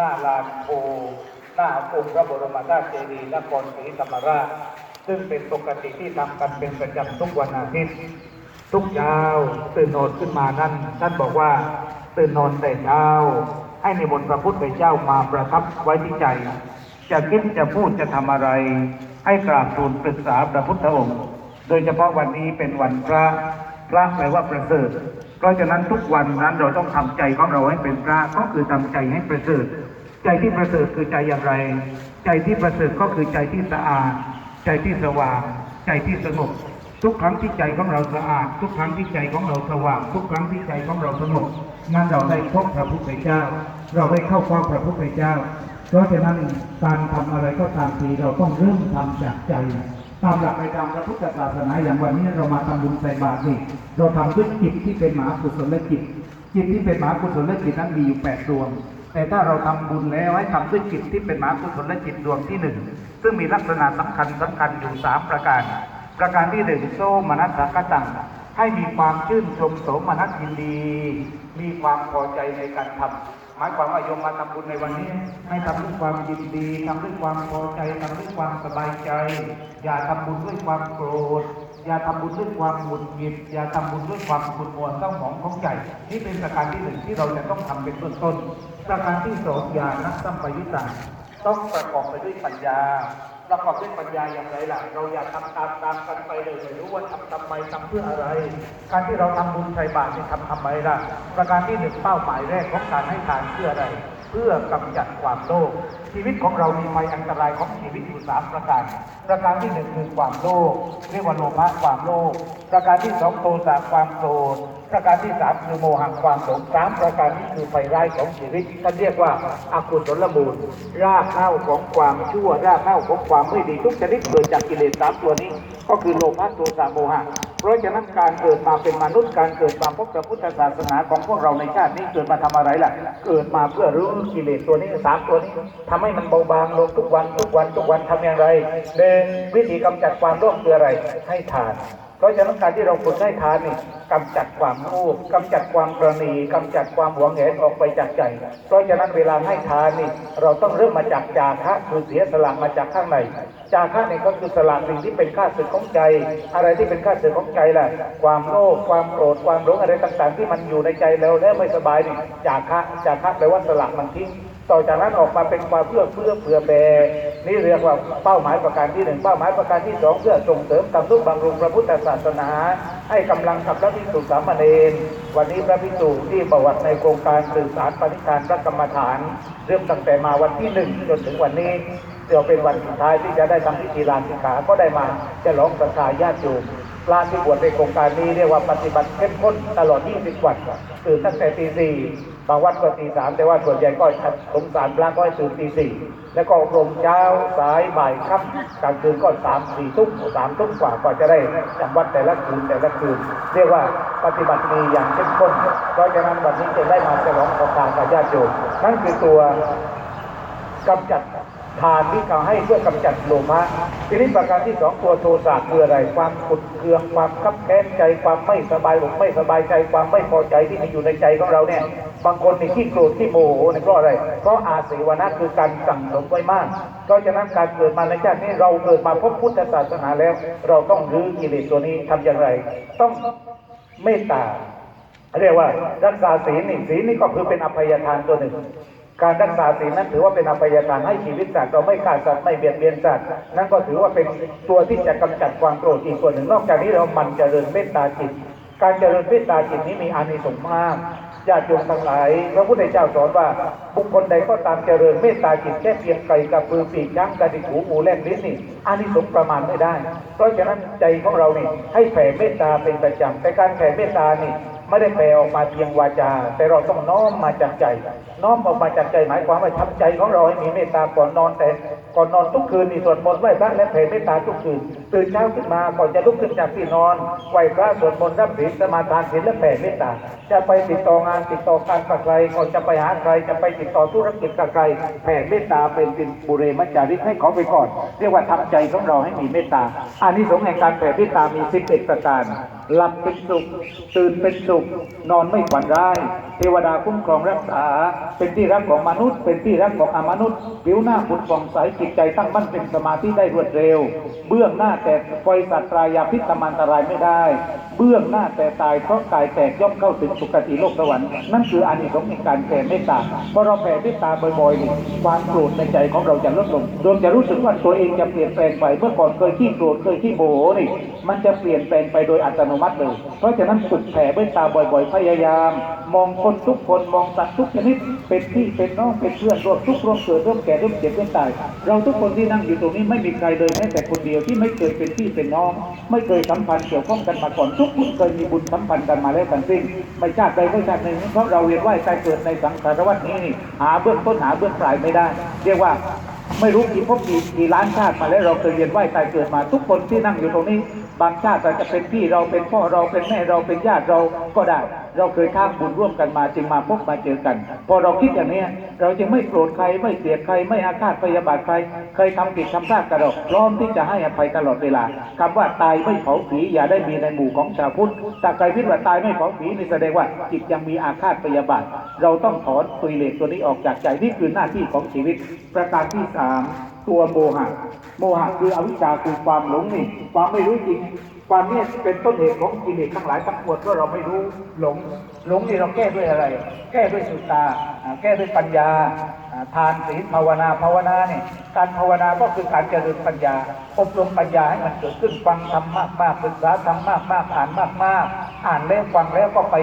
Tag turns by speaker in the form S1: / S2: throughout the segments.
S1: หน้าลานโพหน้าองค์พระบรมธาตุเจดีย์นครศรีธรรมราช ซึ่งเป็นปกติที่ทำกันเป็นประจำทุกวันอาทิตย์ทุกเช้าตื่นนอนขึ้นมานั้นท่านบอกว่าตื่นนอนแต่เช้า ให้ในบนต์พระพุทธเจ้ามาประทับไว้ที่ใจ จะคิดจะพูดจะทำอะไร ให้กราบทูลปรึกษาพระพุทธองค์ โดยเฉพาะวันนี้เป็นวันพระพระแปลว่าประเสริฐ เพราะฉะนั้นทุกวันนั้นเราต้องทำใจของเราให้เป็นพระก็คือทำใจให้ประเสริฐ ใจที่ประเสริฐคือใจอย่างไร ใจที่ประเสริฐก็คือใจที่สะอาด ใจที่สว่าง ใจที่สงบทุกครั้งที่ใจของเราสะอาด ทุกครั้งที่ใจของเราสว่าง ทุกครั้งที่ใจของเราสงบนั่นเราได้พบพระพุทธเจ้า เราได้เข้าเฝ้าพระพุทธเจ้า เพราะฉะนั้นการทำอะไรก็ตามทีเราต้องเริ่มทำจากใจตามหลักในทางพระพุทธศาสนาอย่างวันนี้เรามาทำบุญใส่บาตรนี่เราทำด้วยจิตที่เป็นมหากุศลจิตจิตที่เป็นมหากุศลจิตนั้นมีอยู่แปดดวง แต่ถ้าเราทำบุญแล้วให้ทำด้วยจิตที่เป็นมหากุศละจิตดวงที่หนึ่งซึ่งมีลักษณะสำคัญสำคัญอยู่สามประการ ประการที่หนึ่งโซมนัสสกตังให้มีความชื่นชมโสมนัสยินดี มีความพอใจในการทำหมายความว่าโยมมาทำบุญในวันนี้ ให้ทำด้วยความยินดีทำด้วยความพอใจทำด้วยความสบายใจ อย่าทำบุญด้วยความโกรธ อย่าทำบุญด้วยความหงุดหงิดอย่าทำบุญด้วยความขุ่นมัวเศร้าหมองของใจนี่เป็นประการที่หนึ่งที่เราจะต้องทำเป็นเบื้องต้น ประการที่สองอย่านักสัมปยุตตาต้องประกอบไปด้วยปัญญา ประกอบด้วยปัญญาอย่างไรล่ะ เราอย่าทำตามตามกันไปเลยไม่รู้ว่าทำทำไมทำเพื่ออะไร การที่เราทำบุญใส่บาตรนี่ทำทำไมล่ะ ประการที่หนึ่งเป้าหมายแรกของการให้ทานเพื่ออะไร เพื่อกำจัดความโลภชีวิตของเรามีภัยอันตรายของชีวิตอยู่สามประการ ประการที่หนึ่งคือความโลภเรียกว่าโลภะความโลภประการที่สองโทสะความโกรธ ประการที่สามคือโมหะความหลงสามประการนี้คือไฟร้ายของชีวิตท่านเรียกว่าอากุศลมูล รากเหง้าของความชั่ว รากเหง้าของความไม่ดีทุกชนิดเกิดจากกิเลสสามตัวนี้ ก็คือโลภะโทสะโมหะ เพราะฉะนั้นการเกิดมาเป็นมนุษย์การเกิดมาพบกับพุทธศาสนาของพวกเราในชาตินี้เกิดมาทำอะไรล่ะ เกิดมาเพื่อรู้กิเลสตัวนี้สามตัวนี้ทำให้มันเบาบางลงทุกวันทุกวันทุกวันทำอย่างไรหนึ่งวิธีกำจัดความโลภคืออะไรให้ทาน เพราะฉะนั้นการที่เราฝึกให้ทานนี่กำจัดความโลภกำจัดความประณีกำจัดความหวงแหนออกไปจากใจ เพราะฉะนั้นเวลาให้ทานนี่เราต้องเริ่มมาจากจาคะคือเสียสละมาจากข้างใน จาคะนี่ก็คือสละสิ่งที่เป็นข้าศึกของใจ อะไรที่เป็นข้าศึกของใจล่ะ ความโลภความโกรธความหลงอะไรต่างๆ ที่มันอยู่ในใจแล้วแล้วไม่สบายนี่จาคะจาคะแปลว่าสละมันทิ้งต่อจากนั้นออกมาเป็นความเพื่อเพื่อเผื่อแผ่ นี่เรียกว่าเป้าหมายประการที่หนึ่งเป้าหมายประการที่สองเพื่อส่งเสริมกำนุบำรุงพระพุทธศาสนา ให้กำลังกับพระภิกษุสามเณรวันนี้พระภิกษุที่ประวัติในโครงการสื่อสารปฏิการพระกรรมฐาน เริ่มตั้งแต่มาวันที่หนึ่งจนถึงวันนี้เดี๋ยวเป็นวันสุดท้ายที่จะได้ทำพิธีลาสิกขาก็ได้มาจะร้องประชาญาติโยม ปลาที่บวชในโครงการนี้เรียกว่าปฏิบัติเข้มข้นตลอด 20 วันตื่นตั้งแต่ตีสี่บางวัดก็ตีสามแต่ว่าส่วนใหญ่ก็สงสารพระก็ให้ตื่นตีสี่แล้วก็อบรมเช้าสายบ่ายค่ำกลางคืนก็สามสี่ทุ่มสามทุ่มกว่าก็จะได้จำวัดแต่ละคืนแต่ละคืน เรียกว่าปฏิบัติมีอย่างเข้มข้นเพราะฉะนั้นวันนี้จะได้มาฉลองประกาศกับญาติโยมนั่นคือตัวกำจัด ทานที่เขาให้เพื่อกำจัดโลภะทีนี้ประการที่สองตัวโทสะคืออะไร ความขุดเคืองความคับแค้นใจความไม่สบายอกไม่สบายใจความไม่พอใจที่มีอยู่ในใจของเราเนี่ยบางคนนี่ขี้โกรธขี้โมโหเนี่ยเพราะอะไรเพราะอาศีวนะคือการสั่งสมไว้มากเพราะนั้นการเกิดมาในชาตินี้เราเกิดมาพบพุทธศาสนาแล้ว เราต้องรื้อกิเลสตัวนี้ทำอย่างไร ต้องเมตตาเรียกว่ารักษาศีลนี่ศีลนี่ก็คือเป็นอภัยทานตัวหนึ่ง การรักษาศีลนั้นถือว่าเป็นอภัยทานให้ชีวิตสัตว์เราไม่ฆ่าสัตว์ไม่เบียดเบียนสัตว์นั่นก็ถือว่าเป็นตัวที่จะกำจัดความโกรธอีกตัวนหนึ่งนอกจากนี้เรามันเจริญเมตตาจิต การเจริญเมตตาจิตนี้มีอานิสงส์มากญาติโยมทั้งหลายพระพุทธเจ้าสอนว่าบุคคลใดก็ตามเจริญเมตตาจิตแค่เพียงไก่กับปือปีกช้งกระดิกหูหมูแล่นลิ้นนี่อานิสงส์ประมาณไม่ได้ เพราะฉะนั้นใจของเรานี่ให้แผ่เมตตาเป็นประจำแต่การแผ่เมตตานี่ ไม่ได้แปลออกมาเพียงวาจา แต่เราต้องน้อมมาจากใจ น้อมออกมาจากใจหมายความว่าทำใจของเราให้มีเมตตาก่อนนอนแต่ก่อนนอนทุกคืนนี่สวดมนต์ไหว้พระและแผ่เมตตาทุกคืนตื่นเช้าขึ้นมาก่อนจะลุกขึ้นจากที่นอนไหว้พระสวดมนต์รับศีลสมาทานศีลและแผ่เมตตาจะไปติดต่องานติดต่อการกับใครก่อนจะไปหาใครจะไปติดต่อธุรกิจกับใครแผ่เมตตาเป็นเป็นบุเรมัจจาริกให้เขาไปก่อน เรียกว่าทำใจของเราให้มีเมตตาอานิสงส์แห่งการแผ่เมตตามี11ประการหลับเป็นสุขตื่นเป็นสุขนอนไม่ฝันร้ายเทวดาคุ้มครองรักษา เป็นที่รักของมนุษย์ เป็นที่รักของอมนุษย์ผิวหน้าผุดผ่องใสจิตใจตั้งมั่นเป็นสมาธิได้รวดเร็ว เบื้องหน้าแต่ไฟสัตว์ตรายาพิษตมันตรายไม่ได้ เบื้องหน้าแต่ตายเพราะกายแตกย่อมเข้าถึงสุคติโลกสวรรค์นั่นคืออานิสงส์แห่งการแผ่เมตตาพอเราแผ่เมตตาบ่อยๆนี่ความโกรธในใจของเราจะลดลงโดยจะรู้สึกว่าตัวเองจะเปลี่ยนแปลงไปเมื่อก่อนเคยขี้โกรธเคยขี้โมโหนี่ มันจะเปลี่ยนแปลงไปโดยอัตโนมัติเลย เพราะฉะนั้นฝึกแผ่เมตตาบ่อยๆ พยายาม มองคนทุกคนมองสัตว์ทุกชนิดเป็นพี่เป็นน้องเป็นเพื่อนร่วมทุกข์ร่วมเกิดร่วมแก่ร่วมเจ็บร่วมตายเราทุกคนที่นั่งอยู่ตรงนี้ไม่มีใครเลยแม้แต่คนเดียวที่ไม่เคยเป็นพี่เป็นน้อง ไม่เคยสัมพันธ์เกี่ยวข้องกันมาก่อนทุกคนเคยมีบุญสัมพันธ์กันมาแล้วทั้งสิ้นไม่ชาติใดก็ชาติหนึ่งเพราะเราเวียนว่ายตายเกิดในสังสารวัฏนี้หาเบื้องต้นหาเบื้องปลายไม่ได้ เรียกว่า ไม่รู้กี่ภพกี่กี่ล้านชาติมาแล้วเราเคยเวียนว่ายตายเกิดมา ทุกคนที่นั่งอยู่ตรงนี้ บางชาติอาจจะเป็นพี่เราเป็นพ่อเราเป็นแม่เราเป็นญาติเราก็ได้ เราเคยข้ามบุญร่วมกันมาจึงมาพบมาเจอกัน พอเราคิดอย่างนี้เราจึงไม่โกรธใครไม่เกลียดใครไม่อาฆาตพยาบาทใคร เคยทำผิดทำพลาดกันเราพร้อมที่จะให้อภัยตลอดเวลาคำว่าตายไม่เผาผีอย่าได้มีในหมู่ของชาวพุทธถ้าใครคิดว่าตายไม่เผาผีนี่แสดงว่าจิตยังมีอาฆาตพยาบาท เราต้องถอนตุยเหล็กตัวนี้ออกจากใจนี่คือหน้าที่ของชีวิตประการที่สามตัวโมหะ โมหะคืออวิชชาคือความหลงนี่ความไม่รู้จริง ความนี้เป็นต้นเหตุของกิเลสทั้งหลายทั้งปวงเพราะเราไม่รู้หลง หลงนี่เราแก้ด้วยอะไร แก้ด้วยสุตตา แก้ด้วยปัญญา ทานศีลภาวนาภาวนาเนี่ยการภาวนาก็คือการเจริญปัญญา อบรมปัญญาให้มันเกิดขึ้นฟังธรรมมากมากศึกษาธรรมมากมากอ่านมากมากอ่านแล้วฟังแล้วก็ไป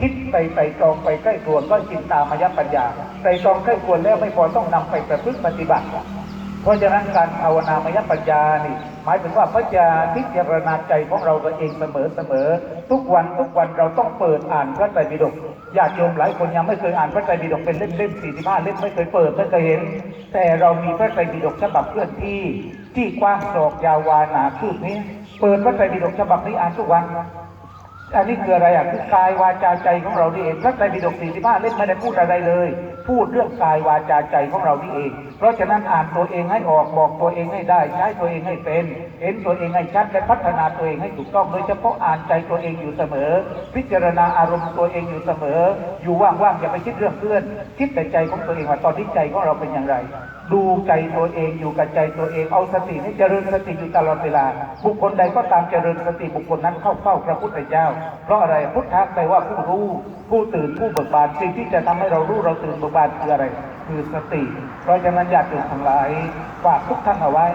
S1: คิดไปไปตรองไปใกล้ตัวก็จินตามายปัญญา ไปตรองใกล้ควรแล้วไม่พอต้องนำไปประพฤติปฏิบัติ เพราะฉะนั้นการภาวนามยปัญญานี่หมายถึงว่าพระจะพิจารณาใจของเราตัวเองเสมอเสมอทุกวันทุกวันเราต้องเปิดอ่านพระไตรปิฎกญาติโยมหลายคนยังไม่เคยอ่านพระไตรปิฎกเป็นเล่มเล่มสี่สิบห้าเล่มไม่เคยเปิดไม่เคยเห็น แต่เรามีพระไตรปิฎกฉบับเคลื่อนที่ที่กว้างศอกยาววานาคืบนี้ เปิดพระไตรปิฎกฉบับนี้อ่านทุกวันอันนี้คืออะไรอะคือกายวาจาใจของเรานี่เองพระไตรปิฎก45เล่มไม่ได้พูดอะไรเลย พูดเรื่องกายวาจาใจของเรานี่เอง เพราะฉะนั้นอ่านตัวเองให้ออกบอกตัวเองให้ได้ ใช้ตัวเองให้เป็น เห็นตัวเองให้ชัดและพัฒนาตัวเองให้ถูกต้องโดยเฉพาะอ่านใจตัวเองอยู่เสมอ พิจารณาอารมณ์ตัวเองอยู่เสมอ อยู่ว่างๆอย่าไปคิดเรื่องเพื่อน คิดแต่ใจของตัวเองว่าตอนนี้ใจของเราเป็นอย่างไร ดูใจตัวเองอยู่กับใจตัวเองเอาสตินี่เจริญสติอยู่ตลอดเวลา บุคคลใดก็ตามเจริญสติบุคคลนั้นเข้าเฝ้าพระพุทธเจ้า เพราะอะไรพุทธะแปลว่าผู้รู้ ผู้ตื่นผู้เบิกบานสิ่งที่จะทำให้เรารู้เราตื่นเบิกบานคืออะไร คือสติ เพราะฉะนั้นญาติโยมทั้งหลายฝากทุกท่านเอาไว้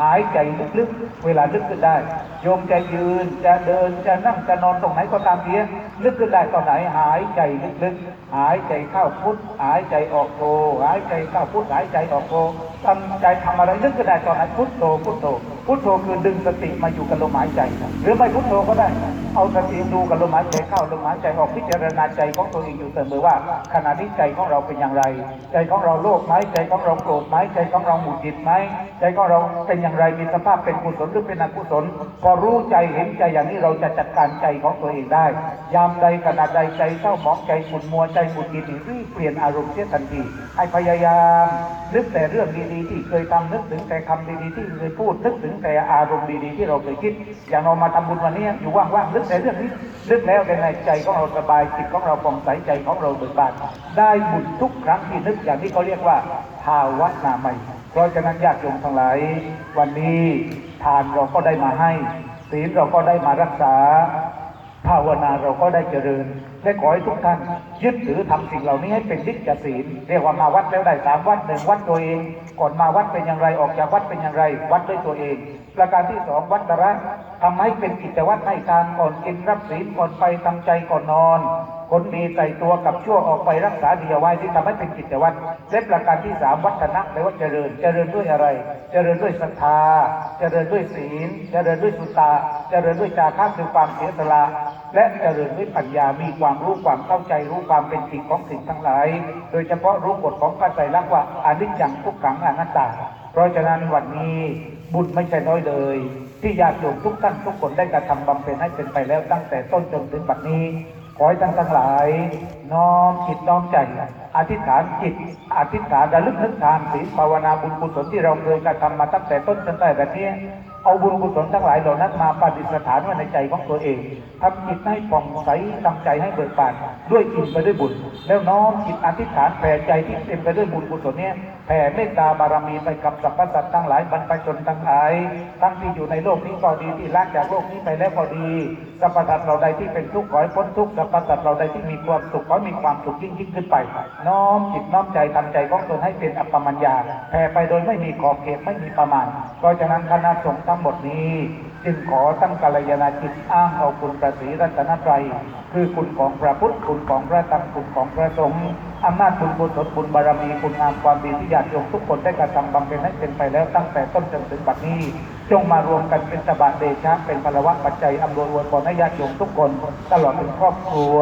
S1: หายใจลึกๆ เวลาลึกขึ้นได้ โยมจะยืน จะเดิน จะนั่ง จะนอนตรงไหนก็ตามเพียลึกขึ้นได้ตอนไหน หายใจลึกๆ หายใจเข้าพุทหายใจออกโทหายใจเข้าพุทหายใจออกโทตั้งใจทำอะไรลึกขึ้นได้ตอนไหนพุทโธพุทโธพุทโธคือดึงสติมาอยู่กับลมหายใจหรือไม่พุทโธก็ได้ เอาสติดูกับลมหายใจเข้าลมหายใจออกพิจารณาใจของตัวเองอยู่เสมอว่า ขณะนี้ใจของเราเป็นอย่างไร ใจของเราโลภไหมใจของเราโกรธไหมใจของเราหงุดหงิดไหมใจของเราเป็นอย่างไรมีสภาพเป็นกุศลหรือเป็นอกุศลพอรู้ใจเห็นใจอย่างนี้เราจะจัดการใจของตัวเองได้ ยามใดขณะใดใจเศร้าหมองใจขุ่นมัวใจหงุดหงิดรีบเปลี่ยนอารมณ์เสียทันทีให้พยายามนึกแต่เรื่องดีๆที่เคยทำนึกถึงแต่คำดีๆที่เคยพูดนึกถึงแต่อารมณ์ดีๆที่เราเคยคิด อย่างเรามาทำบุญวันนี้อยู่ว่างๆนึกแต่เรื่องนี้นึกแล้วในใจของเราสบายจิตของเราผ่องใสใจของเราเบิกบานได้บุญทุกครั้งที่นึกอย่างที่เขาเรียกว่าภาวนาใหม่เพราะฉะนั้นญาติโยมทั้งหลาย วันนี้ทานเราก็ได้มาให้ศีลเราก็ได้มารักษา ภาวนาเราก็ได้เจริญ ได้ขอให้ทุกท่านยึดถือทำสิ่งเหล่านี้ให้เป็นนิจศีลเรียกว่ามาวัดแล้วได้สามวัดหนึ่งวัดตัวเอง ก่อนมาวัดเป็นอย่างไรออกจากวัดเป็นอย่างไร วัดด้วยตัวเอง ประการที่สองวัดตระทำให้เป็นกิจวัตรให้ทานก่อนกินรับศีลก่อนไปทำใจก่อนนอน คนดีใส่ตัวกับชั่วออกไปรักษาดีเอาไว้ที่ทำให้เป็นกิจวัตรและประการที่สามวัฒนะแปลว่าเจริญ เจริญด้วยอะไร เจริญด้วยศรัทธา เจริญด้วยศีล เจริญด้วยสุตตาเจริญด้วยจาคะคือความเสียสละและเจริญด้วยปัญญา มีความรู้ความเข้าใจรู้ความเป็นจริงของสิ่งทั้งหลาย โดยเฉพาะรู้กฎของพระไตรลักษณ์ว่าอนิจจังทุกขังอนัตตา เพราะฉะนั้นวันนี้บุญไม่ใช่น้อยเลยที่ญาติโยมทุกท่านทุกคนได้กระทำบำเพ็ญให้เป็นไปแล้วตั้งแต่ต้นจนถึงบัดนี้ ขอให้ท่านทั้งหลาย น้อมจิตน้อมใจ อธิษฐานจิต อธิษฐานระลึกนึกทานศีลภาวนาบุญกุศลที่เราเคยกระทำมาตั้งแต่ต้นจนได้แบบนี้ เอาบุญกุศลทั้งหลายเหล่านั้นมาประดิษฐานไว้ในใจของตัวเองทำจิตให้ผ่องใสทำใจให้เบิกบานด้วยอิ่มไปด้วยบุญ แล้วน้อมจิตอธิษฐานแผ่ใจที่เต็มไปด้วยบุญกุศลเนี่ย แผ่เมตตาบารมีไปกับสรรพสัตว์ทั้งหลายบรรพชนทั้งหลาย ทั้งที่อยู่ในโลกนี้ก็ดีที่ลากจากโลกนี้ไปแล้วก็ดีสรรพสัตว์เราใดที่เป็นทุกข์ขอให้พ้นทุกข์สรรพสัตว์เราใดที่มีความสุขขอให้มีความสุขยิ่งยิ่งขึ้นไป น้อมจิตน้อมใจทำใจของตนให้เป็นอัปปมัญญาแผ่ไปโดยไม่มีขอบเขตไม่มีประมาณเพราะฉะนั้นคณะสงฆ์ทั้งหมดนี้ จึงขอตั้งกัลยาณจิตอ้างเอาคุณประสีรัตนตรัยคือคุณของพระพุทธคุณของพระธรรมคุณของพระสงฆ์อำนาจคุณบุญศลบุญบารมีคุณงามความดีที่ญาติโยมทุกคนได้กระทำบำเพ็ญให้เป็นไปแล้วตั้งแต่ต้นจนถึงบัดนี้ จงมารวมกันเป็นสบาเดชะเป็นพลวะปัจจัยอำนวยอวยพรให้ญาติโยมทุกคน ตลอดถึงครอบครัว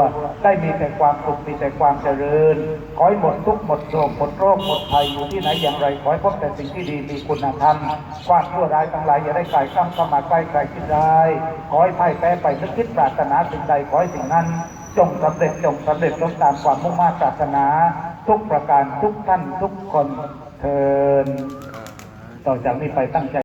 S1: ได้มีแต่ความสุขมีแต่ความเจริญ ขอให้หมดทุกข์หมดโศกหมดโรคหมดภัยอยู่ที่ไหนอย่างไร ขอให้พบแต่สิ่งที่ดีมีคุณธรรมความชั่วร้ายทั้งหลายอย่าได้กลายข้ามเข้ามาใกล้ใครคิดได้ายขอให้พ่ายแพ้ไปนึกคิดปรารถนาสิ่งใดขอให้สิ่งนั้น จงสำเร็จจงสำเร็จจงตามความมุ่งมั่นปรารถนา ทุกประการทุกท่านทุกคนเทินต่อจากนี้ไปตั้งใจ